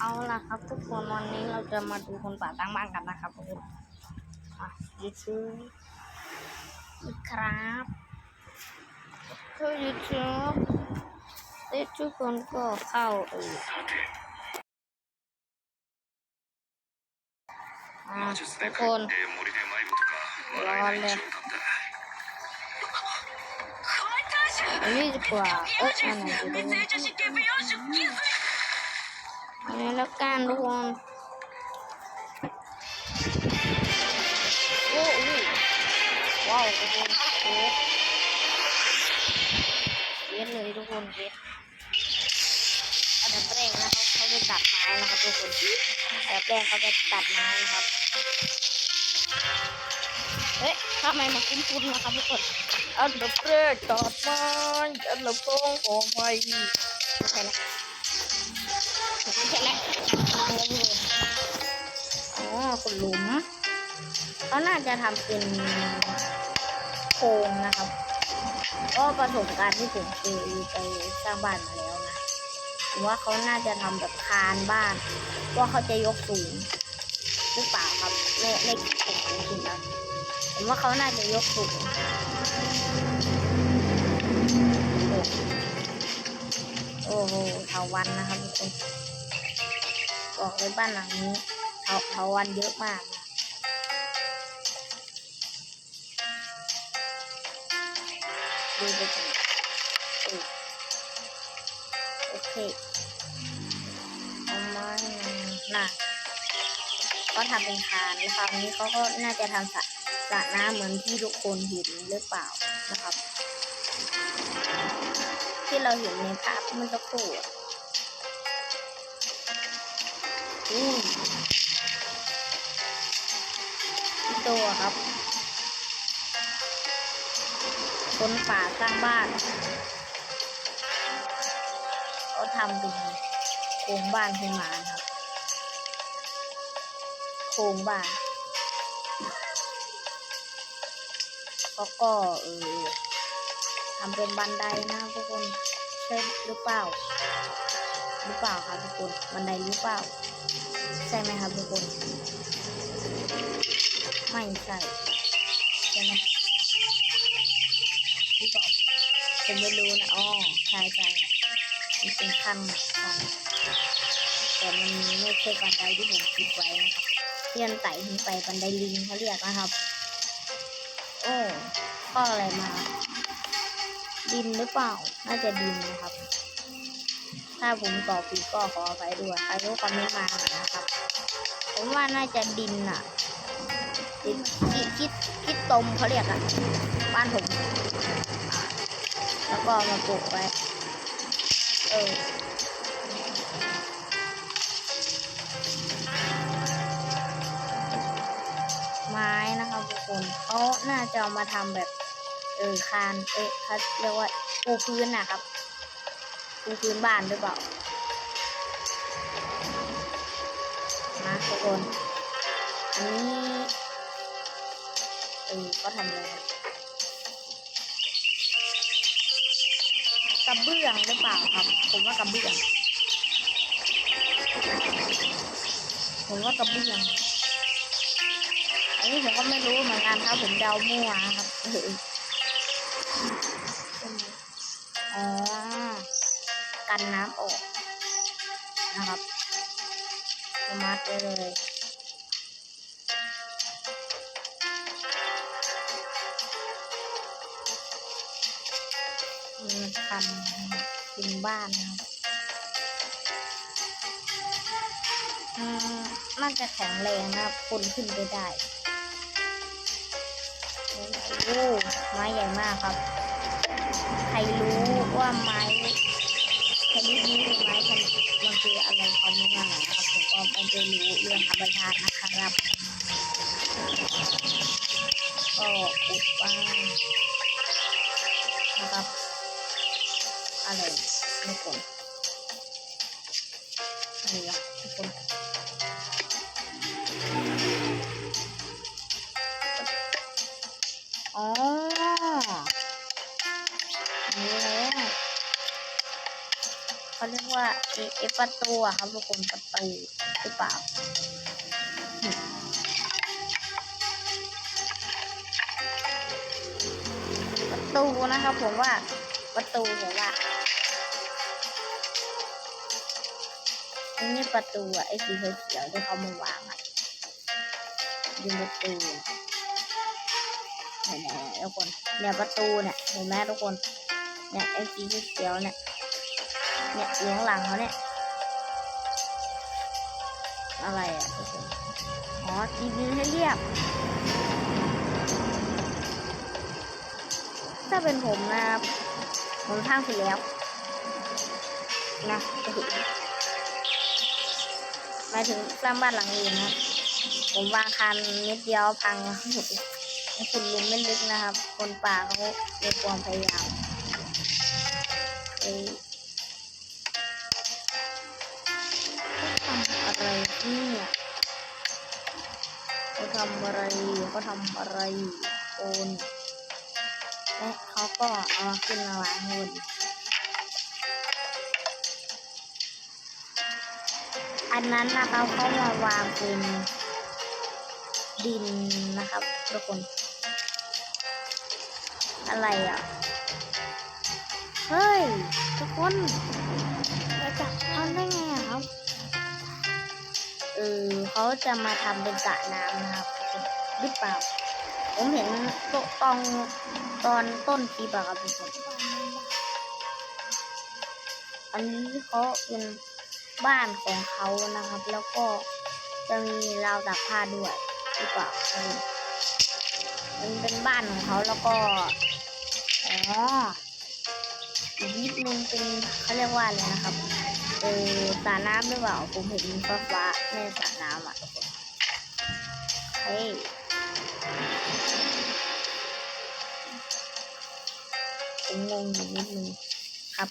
เอาละครับทุกคนวันนี้เราจะมาดูคนป่าตั้งบ้านกันนะครับทุกคนมายูทูบครับเข้ายูทูบได้ทุกคนก็เข้าเออทุกคนรอเลยอันนี้ดีกว่าเอ๊ะอันไหนดี อันนี้แล้วกันทุกคนโอ้โหว้าวทุกคนเวทเวทเลยทุกคนเวทอันดับแรกนะครับเขาจะตัดไม้นะครับทุกคนอันดับแรกเขาจะตัดไม้นะครับเฮ้ยทำไมมันคุ้นๆนะครับทุกคนอันดับแรกตัดไม้อันดับสองออกไปใช่ละไม่ ใช่ละอะไรอยู่อ๋อคุณหลุมเขาน่าจะทำเป็นโครงนะครับ ก็ประสบการณ์ที่ผมเคยไปสร้างบ้านมาแล้วนะผมว่าเขาน่าจะทำแบบคานบ้าน ว่าเขาจะยกสูงหรือเปล่าครับไม่ไม่ผมจริงๆนะผมว่าเขาน่าจะยกสูงโอ้โหเถาวันนะครับทุกคน บอกเลยบ้านหลังนี้เถาเถาวันเยอะมากนะดูไปกันเออโอเคเอาไม้มาน่ะก็ทำเป็นคานแล้วคราวนี้เขาก็น่าจะทำสระสระน้ำเหมือนที่ทุกคนเห็นหรือเปล่านะครับ ที่เราเห็นในภาพเมันสักครู่ อีตอะครับ คนป่าสร้างบ้านเขาทำเป็นโครงบ้านขึ้นมาครับ โครงบ้านเขาก็เออทำเป็นบันไดนะทุกคนใช่หรือเปล่า หรือเปล่าครับทุกคน บันไดหรือเปล่า ใช่ไหมครับทุกคน ไม่ใช่ใช่ไหมหรือเปล่าผมไม่รู้นะอ๋อใช่ใช่มันเป็นขั้นขั้นแต่มันไม่ใช่บันไดที่ผมคิดไว้นะครับที่มันไต่ขึ้นไปบันไดลิงเขาเรียกนะครับ โอ้ข้ออะไรมา ดินหรือเปล่า น่าจะดินนะครับ ถ้าผมตอบผิดก็ขอไปด้วยใครรู้คอมเมนต์มาหน่อยนะ ผมว่าน่าจะดินอะดินคิดคิดคิดตมเขาเรียกอะบ้านผม แล้วก็มาปลูกไว้ เออไม้นะครับทุกคนเขาน่าจะเอามาทำแบบ เออคาน เอ๊ะเขาเรียกว่าปูพื้นนะครับปูพื้นบ้านหรือเปล่า คน อันนี้เออก็ทำเลยกระเบื้องหรือเปล่าครับ ผมว่ากระเบื้อง ผมว่ากระเบื้อง อันนี้ผมก็ไม่รู้เหมือนกันครับ ผมเดามั่วครับเอออ๋อ กันน้ำออกนะครับ มาร์ทได้เลยมีทำเป็นบ้านนะครับอืมน่าจะแข็งแรงนะคนขึ้นไปได้โอ้ไม้ใหญ่มากครับ ใครรู้ว่าไม้ชนิดนี้คือไม้ชนิดมันคืออะไรคอมเมนต์มาหน่อยนะครับผมก็ ไม่ได้รู้เรื่องธรรมชาตินะครับ ก็อุดบ้านะครับอะไรไม่กดอะไรอะทุกคนอ๋อนี่แล้ว เขาเรียกว่าเอเอประตูอะครับทุกคนประตูหรือเปล่าประตูนะครับผมว่าประตูผมว่าอันนี้ประตูอะไอ้สีเขียวๆที่เขามาวางอะยูประตูเนี่ยนะทุกคนเนี่ยประตูเนี่ยเห็นไหมทุกคนเนี่ยไอ้สีเขียวเนี่ย เนี่ยอยู่ข้างหลังเขาเนี่ย อะไรอะอ๋อทีวีให้เรียบ ถ้าเป็นผมนะผมทางเสร็จแล้ว นะหมายถึงสร้างบ้านหลังอื่นนะผมวางคันนิดเดียวพังขุดหลุมไม่ลึกนะครับ คนป่าเขามีความพยายามำอะไรโอนและเขาก็เอามาขึ้นมาวางบนอันนั้นนะครับเขามาวางเป็นดินนะครับทุกคน อะไรอะ เฮ้ย ทุกคนเราจะทำได้ไงครับ เออเขาจะมาทำเป็นสระน้ำนะครับหรือเปล่า ผมเห็นตตองตอนต้นคลิปอะครับทุกคนอันนี้เขาเป็นบ้านของเขานะครับ แล้วก็จะมีราวตากผ้าด้วยหรือเปล่าเออมันเป็นบ้านของเขาแล้วก็อ๋ออีกนิดนึงเป็นเขาเรียกว่าอะไรนะครับเออสระน้ำหรือเปล่าผมเห็นฟ้าฟ้าในสระน้ำอะทุกคนเฮ้ งงอยู่นิดนึงครับ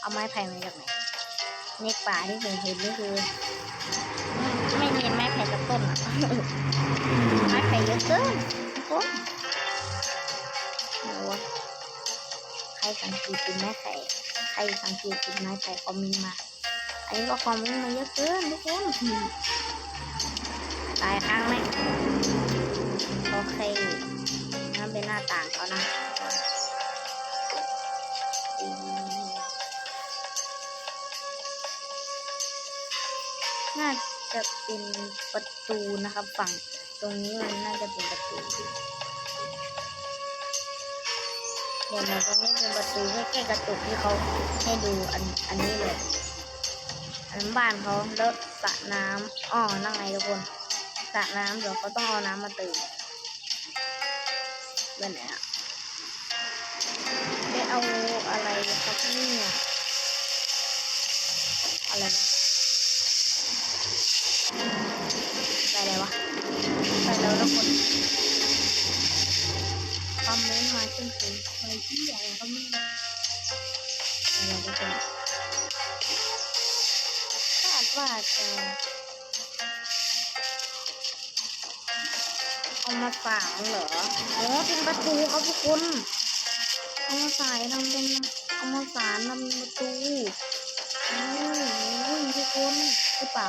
เอาไม้ไผ่มาจากไหนในป่าที่ผมเห็นนี่คือ ไม่ไม่มีไม้ไผ่สักต้นอะไม้ไผ่เยอะเกินทุกคนไหนวะใครสังเกตเป็นไม้ไผ่ใครสังเกตเป็นไม้ไผ่คอมเมนต์มาอันนี้ก็คอมเมนต์มาเยอะเกินทุกคนตายครั้งไหมโอเคนั่นเป็นหน้าต่างเขานะ จะเป็นประตูนะครับ ฝั่งตรงนี้มันน่าจะเป็นประตูเดี๋ยวมาตรงนี้เป็นประตูใกล้ๆกระจกที่เขาให้ดูอันอันนี้เลยอันบ้านเขาแล้วสระน้ำอ๋อนั่งไงทุกคนสระน้ำเดี๋ยวเขาต้องเอาน้ำมาเตื่นเป็นไหนอะได้เอาอะไรครับเนี่ยอะไรนะ เช่นเคยไปที่อะไรก็ไม่รู้อะไรทุกคนคาดว่าจะเอามาฝางเหรออ๋อเป็นประตูครับทุกคน เอามาสายทำเป็นเอามาสารทำประตูโอ้ยทุกคนหรือเปล่า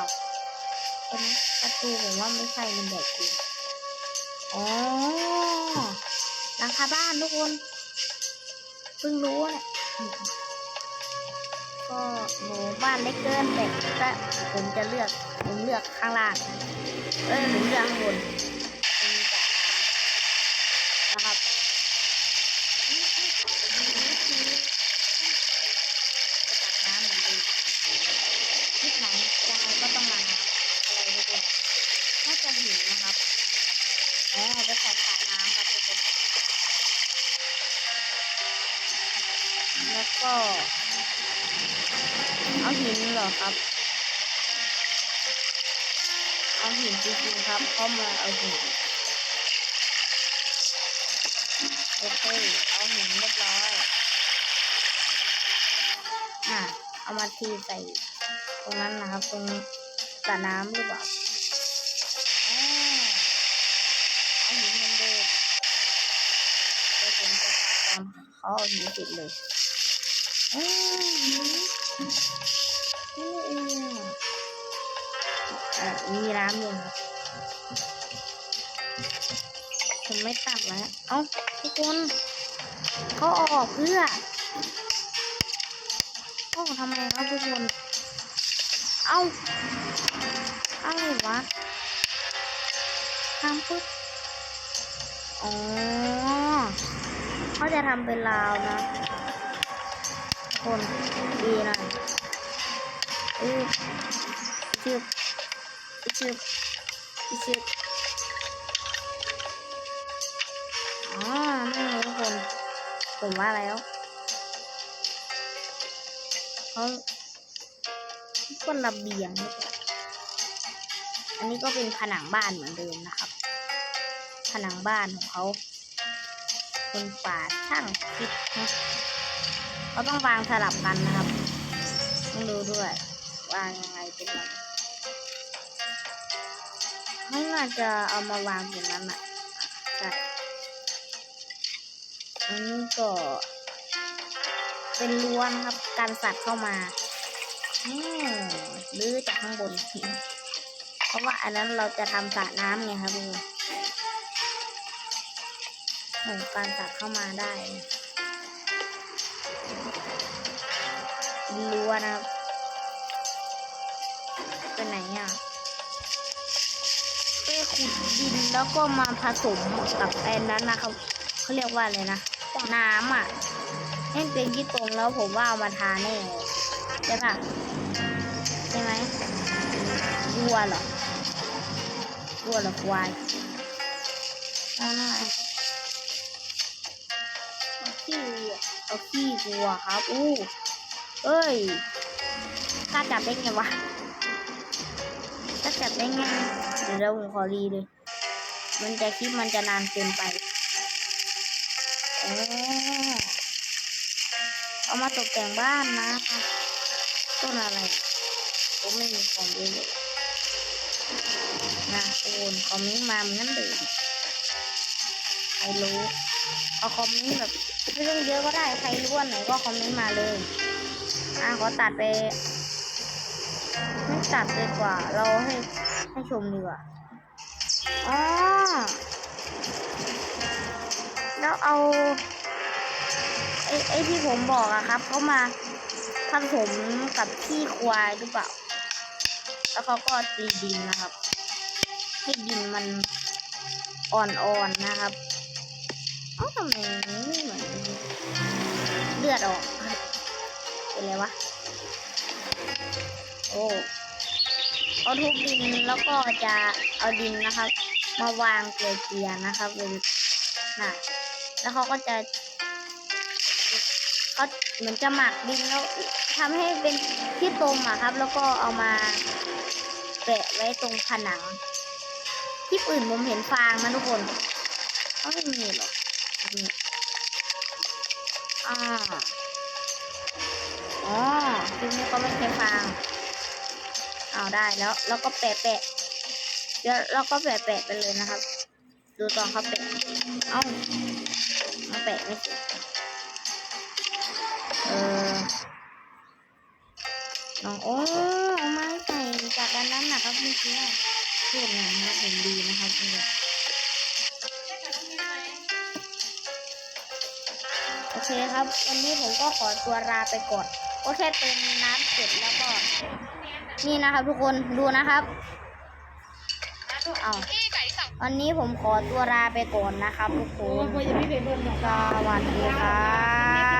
ใช่ไหมประตูผมว่าไม่ใช่มันใหญ่จริงอ๋อ ลังคาบ้านทุกคนเพิ่งรู้เนี่ยก็หมู่บ้านเล็กเกินแต่ก็ผมจะเลือกผมเลือกข้างล่างเอ้ยผมเลือกข้างบนนสระน้ำนะครับจะตักน้ำเหมือนเดิมที่ไหนยังไงก็ต้องมาน้ำอะไรทุกคนน่าจะหินนะครับอ๋อจะใส่ ก็ เอาหินเหรอครับ เอาหินจริงๆครับ เข้ามาเอาหินโอเคเอาหินเรียบร้อยอะเอามาทีใส่ตรงนั้นนะครับ ตรงสระน้ำหรือเปล่าเอาหินเหมือนเดิมแล้วผมจะตัดตอนเขาเอาหินติดเลย นี่เองอะมีน้ำอยู่ครับผมไม่ตัดแล้วเอ้าทุกคนเขาออกเพื่อเขาอทำไมครับทุกคน เอ้าอะไรวะทำปุ๊บอ๋อเขาจะทำเป็นราวนะ คนดีนะอือชึบชึบชึบอ๋อนั่นไงทุกคน ผมว่าแล้วเขาคนระเบียง อันนี้ก็เป็นผนังบ้านเหมือนเดิมนะครับ ผนังบ้านของเขาคนป่าช่างคิดนะ เขาต้องวางสลับกันนะครับ ต้องดูด้วย วางยังไงเป็นแบบเขาน่าจะเอามาวางอย่างนั้นอะใช่อันนี้ก็เป็นรั้วนะครับ การสัตว์เข้ามาอืมหรือจากข้างบน เพราะว่าอันนั้นเราจะทำสระน้ำไงครับดูการสัตว์เข้ามาได้ รั้วนะครับเป็นไหนอะไปขุดดินแล้วก็มาผสมกับแอนนั้นนะครับเขาเรียกว่าอะไรนะน้ำอะให้เป็นที่ตรงแล้วผมว่าเอามาทาแน่ใช่ปะใช่ไหมวัวเหรอวัวเหรอควายเอาหน่อยเอาขี้วัวเอาขี้วัวครับอู้ เอ้ยกล้าจับได้ไงวะกล้าจับได้ไงเดี๋ยวเราผมขอรีเลย มันจะคลิปมันจะนานเกินไปอ๋อเอามาตกแต่งบ้านนะต้นอะไรผมไม่มีของเยอะเลยนะโอนคอมเมนต์มาเหมือนกันเลยใครรู้ เอาคอมเมนต์แบบไม่ต้องเยอะก็ได้ ใครรู้อันไหนก็คอมเมนต์มาเลย อะขอตัดไป ไม่ตัดเลยกว่า เราให้ให้ชมดีกว่าอ๋อแล้วเอาไอ้ไอ้ที่ผมบอกอะครับเขามาผสมกับขี้ควายหรือเปล่า แล้วเขาก็ตีดินนะครับ ให้ดินมันอ่อนๆนะครับ เอ้าทำไมเหมือนเลือดออก เป็นไรวะ โอ้เอาทุบดินแล้วก็จะเอาดินนะครับ มาวางเกลียนะครับเป็นน่ะแล้วเขาก็จะเขาเหมือนจะหมักดินแล้วทำให้เป็นที่ตมอะครับ แล้วก็เอามาแปะไว้ตรงผนัง ที่อื่นผมเห็นฟางนะทุกคนเขาไม่มีหรอกอ่า อ๋อทีนี้ก็ไม่ใช่ฟางเอาได้แล้ว แล้วก็แปะแปะเดี๋ยวเราก็แปะแปะไปเลยนะครับ ดูตอนเขาแปะเอ้ามาแปะไม่เสร็จเออน้องโอ้เอไม้ใส่จากด้านนั้นนะครับเมื่อกี้เพื่อนงานนะครับผมดีนะครับโอเคครับ วันนี้ผมก็ขอตัวลาไปก่อน โอเคเติมน้ำเสร็จแล้วก็ นี่นะครับทุกคนดูนะครับ เอาวันนี้ผมขอตัวลาไปก่อนนะครับทุกคนสวัสดีครับ